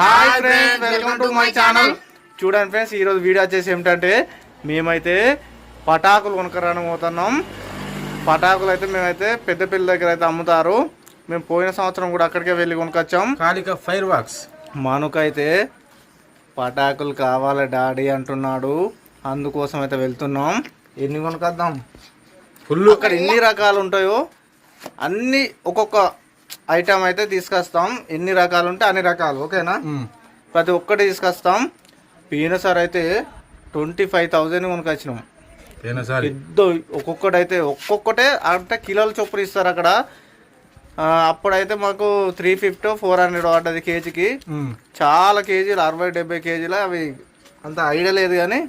Hi friends welcome to my channel చూడండి friends ఈరోజు video వచ్చేసి ఏమిటంటే మేమైతే పటాకులు కొనుక్కరాని పోతున్నాం. పటాకులు అయితే మేమైతే పెద్ద పిల్ల దగ్గర అయితే అమ్ముతారు. మేము పోయిన సంవత్సరం కూడా అక్కడికే వెళ్ళి కొనుక్కొచ్చాం. Kalika fire works. మనకైతే పటాకులు కావాలి డాడీ అంటున్నాడు. అందుకోసం అయితే వెళ్తున్నాం. ఎన్ని కొనుక్కొద్దాం? ఫుల్ అక్కడ ఎన్ని రకాలు ఉంటాయో అన్ని ఒక్కొక్క ఐటమ్ అయితే తీసుకొస్తాం. ఎన్ని రకాలు ఉంటే అన్ని రకాలు ఓకేనా? ప్రతి ఒక్కటి తీసుకొస్తాం. పోయినసారి అయితే ట్వంటీ ఫైవ్ థౌజండ్ కొనుకొచ్చినాం పెద్ద ఒక్కొక్కటి అయితే ఒక్కొక్కటే అంటే కిలోల చొప్పున ఇస్తారు అక్కడ. అప్పుడైతే మాకు త్రీ ఫిఫ్టీ ఫోర్ హండ్రెడ్ పడ్డది కేజీకి. చాలా కేజీలు అరవై డెబ్బై కేజీలు అవి అంత ఐడియా లేదు కానీ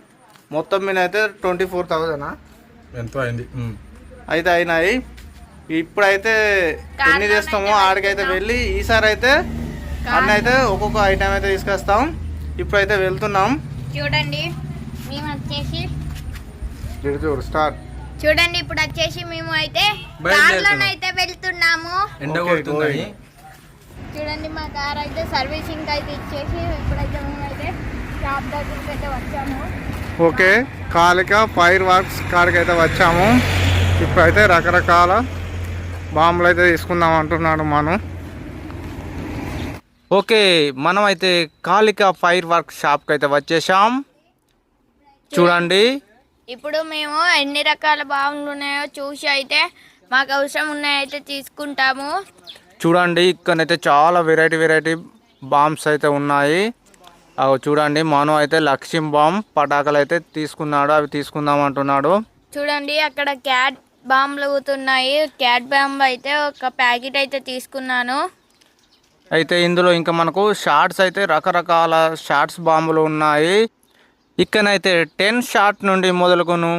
మొత్తం మీద అయితే ట్వంటీ ఫోర్ థౌజండ్? ఎంతో అయింది. అయితే అయినాయి. ఇప్పుడైతే ఎన్ని చేస్తామో ఆడికైతే వెళ్ళి ఈసారి అయితే అన్నీ అయితే ఒక్కొక్క ఐటమ్ అయితే తీసుకొస్తాం. ఇప్పుడైతే వెళ్తున్నాం. చూడండి మేము వచ్చేసి చూడు స్టార్ట్ చూడండి ఇప్పుడు వచ్చేసి మేము అయితే. కార్లోనైతే వెళ్తున్నాము. ఎండ. చూడండి మా కార్ అయితే సర్వీసింగ్ అయితే ఇచ్చేసి ఇప్పుడైతే మేమైతే షాప్ దగ్గరికి అయితే వచ్చాము. ఓకే కాలిక ఫైర్ వర్క్స్ కాడికి అయితే వచ్చాము. ఇప్పుడైతే రకరకాల బాంబులు అయితే తీసుకుందాం అంటున్నాడు మనం. ఓకే మనం అయితే కాలిక ఫైర్ వర్క్ షాప్కి అయితే వచ్చేసాం చూడండి. ఇప్పుడు మేము ఎన్ని రకాల బాగులు ఉన్నాయో చూసి అయితే మాకు అవసరం ఉన్నాయైతే తీసుకుంటాము. చూడండి ఇక్కడైతే చాలా వెరైటీ వెరైటీ బాంబ్స్ అయితే ఉన్నాయి. అవి చూడండి మనం అయితే లక్ష్యం బాంబ్ పటాకులు అయితే తీసుకున్నాడు అవి తీసుకుందాం అంటున్నాడు. చూడండి అక్కడ క్యాట్ బాంబులు అవుతున్నాయి క్యాట్ బాంబ్ అయితే ఒక ప్యాకెట్ అయితే తీసుకున్నాను. అయితే ఇందులో ఇంకా మనకు షార్ట్స్ అయితే రకరకాల షార్ట్స్ బాంబులు ఉన్నాయి. ఇక్కడైతే టెన్ షార్ట్ నుండి మొదలుకొను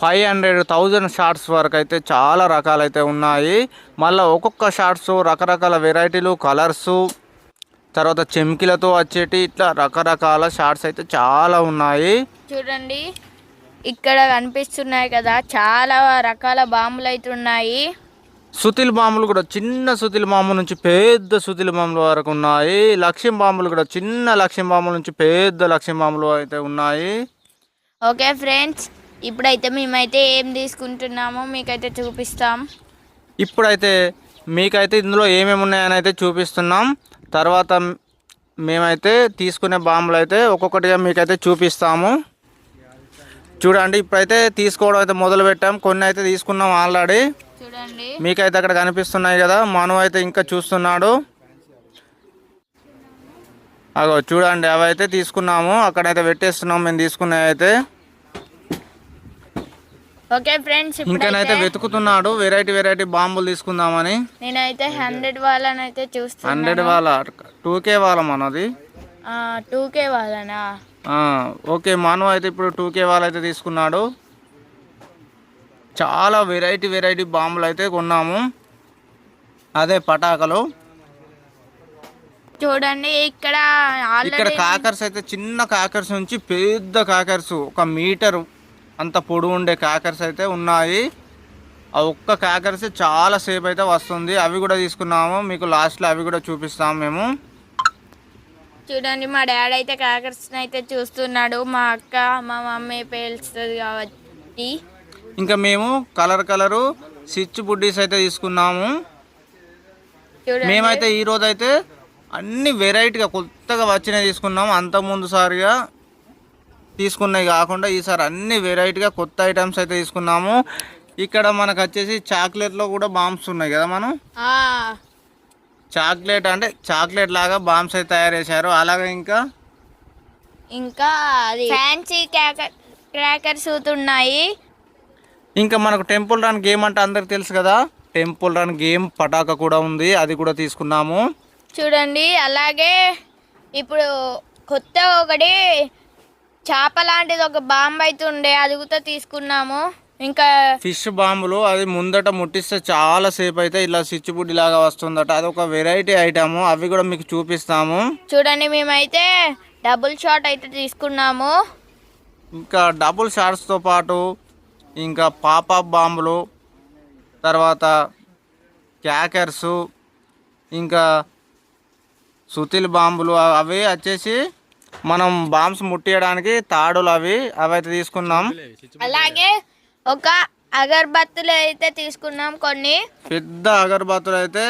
ఫైవ్ హండ్రెడ్ థౌజండ్ షార్ట్స్ వరకు అయితే చాలా రకాలైతే ఉన్నాయి. మళ్ళీ ఒక్కొక్క షార్ట్స్ రకరకాల వెరైటీలు కలర్సు తర్వాత చెమ్కిలతో వచ్చేటి ఇట్లా రకరకాల షార్ట్స్ అయితే చాలా ఉన్నాయి. చూడండి. ఇక్కడ కనిపిస్తున్నాయి కదా చాలా రకాల బాంబులు అయితే ఉన్నాయి. సుతిల్ బాంబులు కూడా చిన్న సుతిల్ బాంబు నుంచి పెద్ద సుతిల్ బాంబుల వరకు ఉన్నాయి. లక్ష్యం బాంబులు కూడా చిన్న లక్ష్యం బాంబుల నుంచి పెద్ద లక్ష్యం బాంబులు అయితే ఉన్నాయి. ఓకే ఫ్రెండ్స్ ఇప్పుడైతే మేమైతే ఏం తీసుకుంటున్నామో మీకైతే చూపిస్తాం. ఇప్పుడైతే మీకైతే ఇందులో ఏమేమి ఉన్నాయని అయితే చూపిస్తున్నాం. తర్వాత మేమైతే తీసుకునే బాంబులు అయితే ఒక్కొక్కటిగా మీకైతే చూపిస్తాము. చూడండి ఇప్పుడైతే తీసుకోవడం అయితే మొదలు పెట్టాం. కొన్ని అయితే తీసుకున్నాం ఆల్రెడీ. చూడండి. మీకైతే అక్కడ కనిపిస్తున్నాయి కదా మను అయితే ఇంకా చూస్తున్నాడు. అగో చూడండి అవి అయితే తీసుకున్నాము. అక్కడైతే పెట్టేస్తున్నాం మేము తీసుకున్నవి అయితే. ఓకే ఫ్రెండ్స్ ఇంకనైతే వెతుకుతున్నాడు వెరైటీ వెరైటీ బాంబులు తీసుకుందామని. నేనైతే హండ్రెడ్ వాళ్ళని అయితే హండ్రెడ్ వాళ్ళ టూ కే వాళ్ళ మనది. టూ కే వాళ్ళనా? ఓకే మను అయితే ఇప్పుడు టూ కే వాళ్ళు అయితే తీసుకున్నాడు. చాలా వెరైటీ వెరైటీ బాంబులు అయితే కొన్నాము. అదే పటాకలు. చూడండి ఇక్కడ ఇక్కడ కాకర్స్ అయితే చిన్న కాకర్స్ నుంచి పెద్ద కాకర్స్ ఒక మీటర్ అంత పొడవు ఉండే కాకర్స్ అయితే ఉన్నాయి. ఆ ఒక్క కాకర్స్ చాలా సేపు అయితే వస్తుంది. అవి కూడా తీసుకున్నాము. మీకు లాస్ట్లో అవి కూడా చూపిస్తాము మేము. చూడండి మా డాడీ అయితే కాకర్స్ అయితే చూస్తున్నాడు. మా అక్క మా మమ్మీ పేలుస్తుంది కాబట్టి. ఇంకా మేము కలర్ కలరు స్విచ్ బుడ్డీస్ అయితే తీసుకున్నాము. మేమైతే ఈ రోజు అయితే అన్ని వెరైటీగా కొత్తగా వచ్చినవి తీసుకున్నాము. అంత ముందు సారిగా తీసుకున్నవి కాకుండా ఈసారి అన్ని వెరైటీగా కొత్త ఐటమ్స్ అయితే తీసుకున్నాము. ఇక్కడ మనకు వచ్చేసి చాక్లెట్లో కూడా బాంబ్స్ ఉన్నాయి కదా మనం? చాక్లెట్ అంటే చాక్లెట్ లాగా బాంబ్స్ అయితే తయారు చేశారు. అలాగే ఇంకా? ఇంకా అది ఫ్యాన్సీ క్రాకర్ క్రాకర్స్ ఉన్నాయి. ఇంకా మనకు టెంపుల్ రన్ గేమ్ అంటే అందరికి తెలుసు కదా? టెంపుల్ రన్ గేమ్ పటాక కూడా ఉంది. అది కూడా తీసుకున్నాము చూడండి అలాగే ఇప్పుడు కొత్త ఒకటి చేప లాంటిది ఒక బాంబు అయితే ఉండే అది కూడా తీసుకున్నాము. ఇంకా ఫిష్ బాంబులు అది ముందట ముట్టిస్తే చాలా సేపు అయితే ఇలా స్విచ్ బుడ్డి లాగా వస్తుందట. అది ఒక వెరైటీ ఐటమ్. అవి కూడా మీకు చూపిస్తాము. చూడండి మేమైతే డబుల్ షాట్ అయితే తీసుకున్నాము. ఇంకా డబుల్ షార్ట్స్తో పాటు ఇంకా పాపప్ బాంబులు తర్వాత క్యాకర్సు ఇంకా సుతిల్ బాంబులు అవి వచ్చేసి మనం బాంబ్స్ ముట్టియడానికి తాడులు అవి అవి అయితే తీసుకున్నాం. అలాగే ఒక అగరబత్తులు అయితే తీసుకున్నాం కొన్ని. పెద్ద అగరబత్తులు అయితే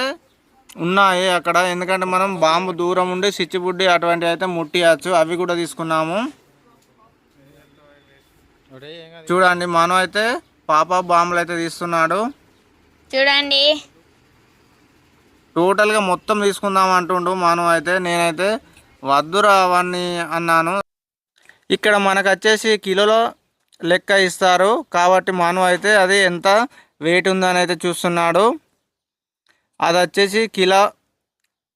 ఉన్నాయి అక్కడ. ఎందుకంటే మనం బాంబు దూరం ఉండి సిచ్చిబుడ్డి అటువంటివి అయితే ముట్టియచ్చు. అవి కూడా తీసుకున్నాము. చూడండి మనం అయితే పాప బాంబులు అయితే తీస్తున్నాడు. చూడండి. టోటల్గా మొత్తం తీసుకుందాం అంటుండు మనం అయితే. నేనైతే వద్దురా అవన్నీ అన్నాను. ఇక్కడ మనకు వచ్చేసి కిలోలో లెక్క ఇస్తారు. కాబట్టి మనం అయితే అది ఎంత వెయిట్ ఉందని అయితే చూస్తున్నాడు. అది వచ్చేసి కిలో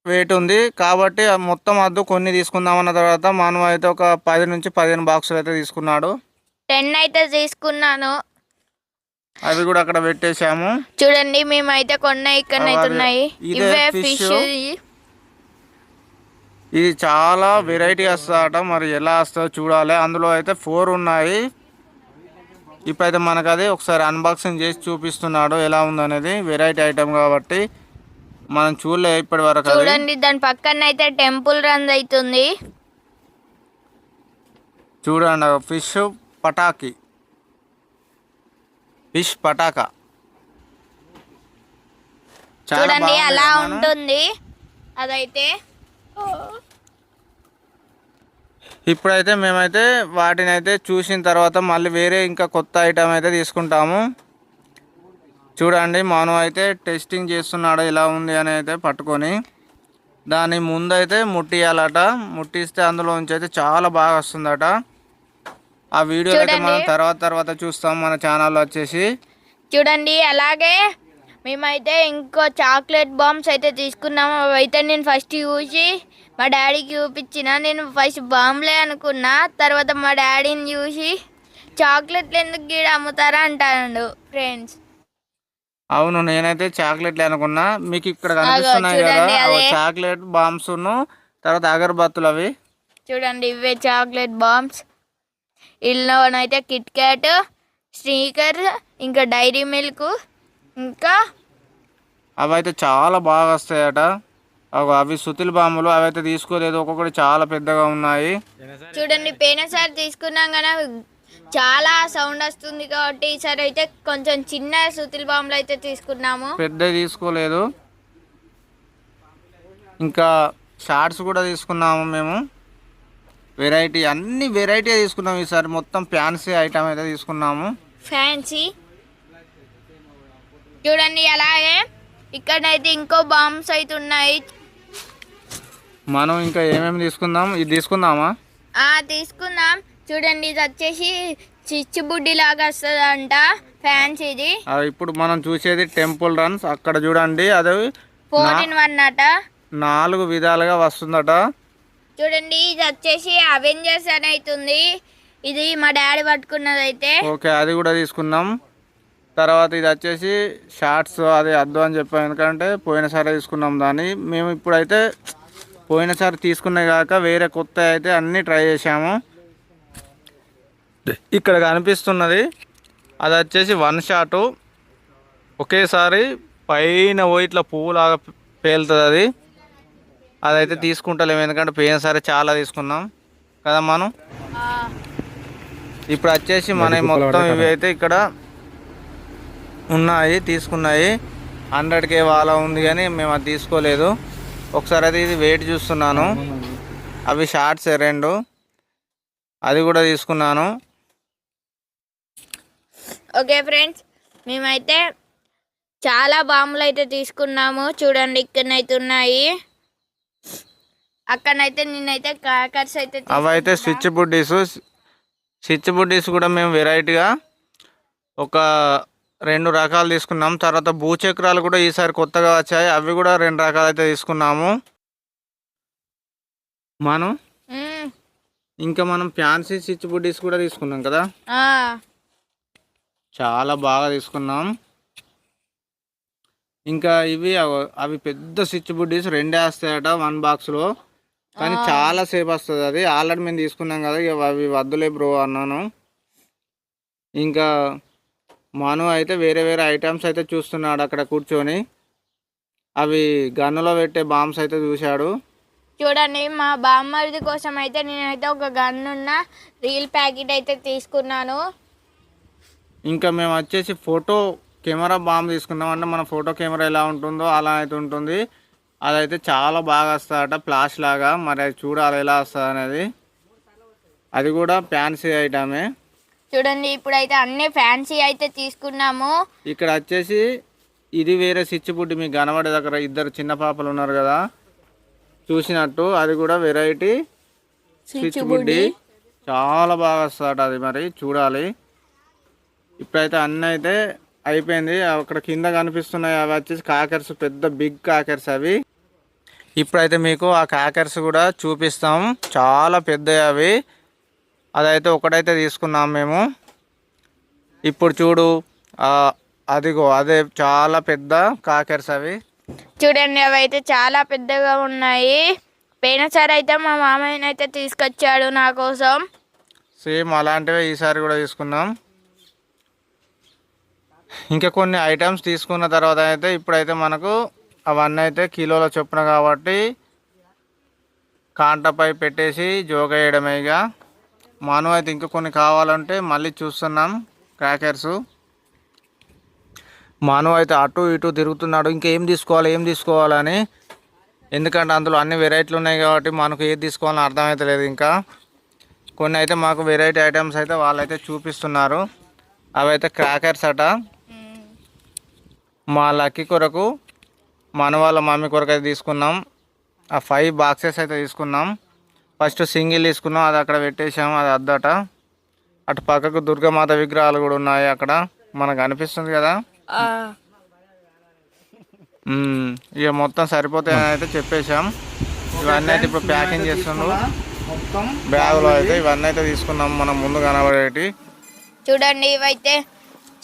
వెయిట్ ఉంది. కాబట్టి మొత్తం వద్దు కొన్ని తీసుకుందామన్న తర్వాత మనం అయితే ఒక పది నుంచి పదిహేను బాక్సులు అయితే తీసుకున్నాడు. టెన్ అయితే తీసుకున్నాను. అవి కూడా అక్కడ పెట్టేశాము. చూడండి మేమైతే కొన్ని ఇక్కడ ఉన్నాయి. ఇదే ఇవే fish. ఫిష్ ఇది చాలా వెరైటీ వస్తుందట. మరి ఎలా వస్తుందో చూడాలి. అందులో అయితే ఫోర్ ఉన్నాయి. ఇప్పుడైతే మనకు అది ఒకసారి అన్బాక్సింగ్ చేసి చూపిస్తున్నాడు. ఎలా ఉందనేది వెరైటీ ఐటమ్ కాబట్టి మనం చూడలే ఇప్పటి వరకు చూడండి దాని పక్కన అయితే టెంపుల్ రన్ అవుతుంది. చూడండి ఫిష్ పటాకి. ఫిష్ పటాకా. చూడండి అలా? ఉంటుంది. అదైతే ఇప్పుడైతే మేమైతే వాటిని అయితే చూసిన తర్వాత మళ్ళీ వేరే ఇంకా కొత్త ఐటమ్ అయితే తీసుకుంటాము. చూడండి మనం అయితే టెస్టింగ్ చేస్తున్నాడు ఎలా ఉంది అని అయితే పట్టుకొని. దాని ముందైతే ముట్టియాలట. ముట్టిస్తే అందులోంచి అయితే చాలా బాగా వస్తుందట. ఆ వీడియో అయితే మనం. తర్వాత తర్వాత చూస్తాం మన ఛానల్లో వచ్చేసి. చూడండి అలాగే మేమైతే ఇంకో చాక్లెట్ బాంబ్స్ అయితే తీసుకున్నాము. అవైతే నేను ఫస్ట్ చూసి మా డాడీకి చూపించిన నేను ఫస్ట్ బాంబులే అనుకున్నా తర్వాత మా డాడీని చూసి చాక్లెట్లు ఎందుకు గీడ అమ్ముతారా అంటాడు ఫ్రెండ్స్ అవును నేనైతే చాక్లెట్లు అనుకున్నా. మీకు ఇక్కడ కనిపిస్తున్నాయి కదా చూడండి, అవి అదే. చాక్లెట్ బాంబ్స్ను తర్వాత అగరబత్తులు అవి. చూడండి ఇవే చాక్లెట్ బాంబ్స్. ఇల్లోనైతే కిట్ క్యాట్ స్నీకర్ ఇంకా డైరీ మిల్క్ ఇంకా అవి అయితే చాలా బాగా వస్తాయట. అవి సుతిల్ బాంబులు అవి అయితే తీసుకోలేదు. ఒక్కొక్కటి చాలా పెద్దగా ఉన్నాయి. చూడండి పోయినసారి తీసుకున్నాం కదా చాలా సౌండ్ వస్తుంది కాబట్టి ఈసారి అయితే కొంచెం చిన్న సుతిల్ బాంబులు అయితే తీసుకున్నాము. పెద్ద తీసుకోలేదు. ఇంకా షార్ట్స్ కూడా తీసుకున్నాము మేము. వెరైటీ అన్ని వెరైటీ తీసుకున్నాం ఈసారి మొత్తం ఫ్యాన్సీ ఐటమ్ అయితే తీసుకున్నాము. ఫ్యాన్సీ. చూడండి అలాగే ఇక్కడైతే ఇంకో బాంబ్స్ అయితే ఉన్నాయి. మనం ఇంకా ఏమేమి తీసుకుందాం? ఇది తీసుకుందామా? ఆ తీసుకుందాం. చూడండి ఇది వచ్చేసి చిచ్చుబుడ్డి లాగా వస్తుందంట. ఫ్యాన్సీది ఆ, ఇప్పుడు మనం చూసేది టెంపుల్ రన్స్. అక్కడ చూడండి అది ఫోర్ ఇన్ వన్ అట. నాలుగు విధాలుగా వస్తుందట. చూడండి ఇది వచ్చేసి అవెంజర్స్ అని అవుతుంది ఇది మా డాడీ పట్టుకున్నది అయితే ఓకే అది కూడా తీసుకున్నాం తర్వాత ఇది వచ్చేసి షార్ట్స్ అది అద్దు అని చెప్పాం. ఎందుకంటే పోయినసారి తీసుకున్నాం దాన్ని. మేము ఇప్పుడైతే పోయినసారి తీసుకునే కాక వేరే కొత్త అయితే అన్నీ ట్రై చేసాము ఇక్కడ కనిపిస్తున్నది అది వచ్చేసి వన్ షాటు ఒకేసారి పైన పోయి ఇట్లా పువ్వులాగా పేలుతుంది అది. అదైతే తీసుకుంటలేము ఎందుకంటే పోయినసారి చాలా తీసుకున్నాం. కదా మనం? ఇప్పుడు వచ్చేసి మన మొత్తం ఇవి అయితే ఇక్కడ ఉన్నాయి తీసుకున్నాయి. హండ్రెడ్ కే వాళ్ళ ఉంది కానీ మేము అది తీసుకోలేదు. ఒకసారి అయితే ఇది వెయిట్ చూస్తున్నాను. అవి షార్ట్స్ రెండు. అది కూడా తీసుకున్నాను. ఓకే ఫ్రెండ్స్ మేమైతే చాలా బాంబులు అయితే తీసుకున్నాము. చూడండి ఇక్కడనైతే ఉన్నాయి. అక్కడనైతే నేనైతే క్రాకర్స్ అయితే అవి అయితే తీసుకుంటున్నా. స్విచ్ బుడ్డీస్ స్విచ్ బుడ్డీస్ కూడా మేము వెరైటీగా ఒక రెండు రకాలు తీసుకున్నాం. తర్వాత భూచక్రాలు కూడా ఈసారి కొత్తగా వచ్చాయి. అవి కూడా రెండు రకాలు అయితే తీసుకున్నాము. మనం. ఇంకా మనం ఫ్యాన్సీ స్విచ్ బుడ్డీస్ కూడా తీసుకున్నాం కదా? చాలా బాగా తీసుకున్నాం. ఇంకా ఇవి అవ- అవి పెద్ద స్విచ్ బుడ్డీస్ రెండే వస్తాయట వన్ బాక్స్లో. కానీ చాలా సేపు వస్తుంది అది. ఆల్రెడీ మేము తీసుకున్నాం కదా. ఇక అవి వద్దులే బ్రో అన్నాను. ఇంకా మను అయితే వేరే వేరే ఐటమ్స్ అయితే చూస్తున్నాడు అక్కడ కూర్చొని. అవి గన్నులో పెట్టే బాంబ్స్ అయితే చూశాడు. చూడండి మా బామ్మరిది కోసం అయితే నేనైతే ఒక గన్ ఉన్న రీల్ ప్యాకెట్ అయితే తీసుకున్నాను. ఇంకా మేము వచ్చేసి ఫోటో కెమెరా బాంబు తీసుకున్నాం అంటే మన ఫోటో కెమెరా ఎలా ఉంటుందో అలా అయితే ఉంటుంది. అదైతే చాలా బాగా వస్తుందట ఫ్లాష్ లాగా. మరి అది చూడాలి ఎలా వస్తుంది అనేది అది కూడా ఫ్యాన్సీ ఐటమే చూడండి ఇప్పుడైతే అన్ని ఫ్యాన్సీ అయితే తీసుకున్నాము. ఇక్కడ వచ్చేసి ఇది వేరే స్విచ్ బుడ్డి మీకు కనబడే దగ్గర ఇద్దరు చిన్న పాపలు ఉన్నారు కదా. చూసినట్టు అది కూడా వెరైటీ స్విచ్ బుడ్డి చాలా బాగా వస్తుందట అది మరి చూడాలి. ఇప్పుడైతే అన్నీ అయితే అయిపోయింది. అక్కడ కింద కనిపిస్తున్నాయి అవి వచ్చేసి కాకర్స్ పెద్ద బిగ్ కాకర్స్ అవి. ఇప్పుడైతే మీకు ఆ కాకర్స్ కూడా చూపిస్తాం. చాలా పెద్దవి అవి. అదైతే ఒకటైతే తీసుకున్నాం మేము. ఇప్పుడు చూడు అదిగో అదే చాలా పెద్ద కాకర్స్ అవి. చూడండి అవి అయితే చాలా పెద్దగా ఉన్నాయి. పోయినసారి అయితే మా మామయ్యని అయితే తీసుకొచ్చాడు నా కోసం. సేమ్ అలాంటివే ఈసారి కూడా తీసుకున్నాం. ఇంకా కొన్ని ఐటమ్స్ తీసుకున్న తర్వాత అయితే ఇప్పుడైతే మనకు అవన్నీ అయితే కిలోల చొప్పున కాబట్టి కాంటపై పెట్టేసి జోగ వేయడమే మను అయితే ఇంకా కొన్ని కావాలంటే మళ్ళీ చూస్తున్నాం క్రాకర్స్. మను అయితే అటు ఇటు తిరుగుతున్నాడు. ఇంకేం తీసుకోవాలి ఏం తీసుకోవాలని ఎందుకంటే అందులో అన్ని వెరైటీలు ఉన్నాయి కాబట్టి మనకు ఏది తీసుకోవాలని అర్థమవుతలేదు ఇంకా. కొన్ని అయితే మాకు వెరైటీ ఐటమ్స్ అయితే వాళ్ళైతే చూపిస్తున్నారు. అవైతే క్రాకర్స్ అట. మా లక్కీ కొరకు మన వాళ్ళ మమ్మీ కొరకు అయితే తీసుకున్నాం. ఆ ఫైవ్ బాక్సెస్ అయితే తీసుకున్నాం. ఫస్ట్ సింగిల్ తీసుకున్నాం అది అక్కడ పెట్టేసాం అది అద్దట. అటు పక్కకు దుర్గామాత విగ్రహాలు కూడా ఉన్నాయి అక్కడ. మనకు అనిపిస్తుంది కదా. ఇక మొత్తం సరిపోతాయని అయితే చెప్పేశాం. ఇవన్నీ అయితే ఇప్పుడు ప్యాకింగ్ చేస్తుండ్రు. బ్యాగులో అయితే ఇవన్నీ అయితే తీసుకున్నాం. మనం ముందు కనబడేటి. చూడండి ఇవైతే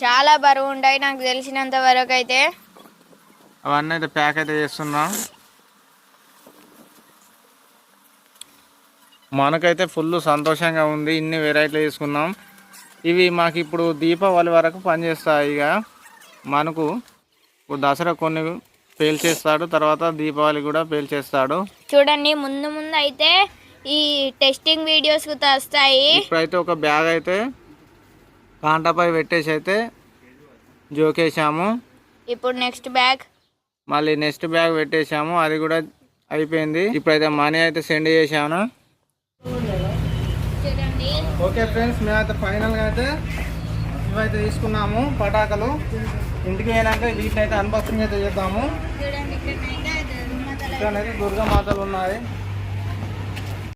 చాలా బరువు ఉంటాయి నాకు తెలిసినంత వరకు అయితే. అవన్నీ అయితే ప్యాక్ అయితే చేస్తున్నాం. మనకైతే ఫుల్ సంతోషంగా ఉంది. ఇన్ని వెరైటీలు తీసుకున్నాం. ఇవి మాకు ఇప్పుడు దీపావళి వరకు పనిచేస్తాయి ఇక. మనకు ఇప్పుడు దసరా కొన్ని పేల్చేస్తాడు తర్వాత దీపావళి కూడా పేల్చేస్తాడు. చూడండి ముందు ముందు అయితే ఈ టెస్టింగ్ వీడియోస్ వస్తాయి ఇప్పుడైతే ఒక బ్యాగ్ అయితే కాంటాపై పెట్టేసి అయితే జోకేసాము ఇప్పుడు నెక్స్ట్ బ్యాగ్ మళ్ళీ నెక్స్ట్ బ్యాగ్ పెట్టేసాము అది కూడా అయిపోయింది. ఇప్పుడైతే మనీ అయితే సెండ్ చేశాను. చూడండి ఓకే ఫ్రెండ్స్ మేమైతే ఫైనల్గా అయితే ఇవైతే తీసుకున్నాము పటాకులు. ఇంటికి అయినాక వీటిని అయితే అన్బాక్సింగ్ అయితే చేద్దాము. ఇక్కడైతే దుర్గమాతలు ఉన్నాయి.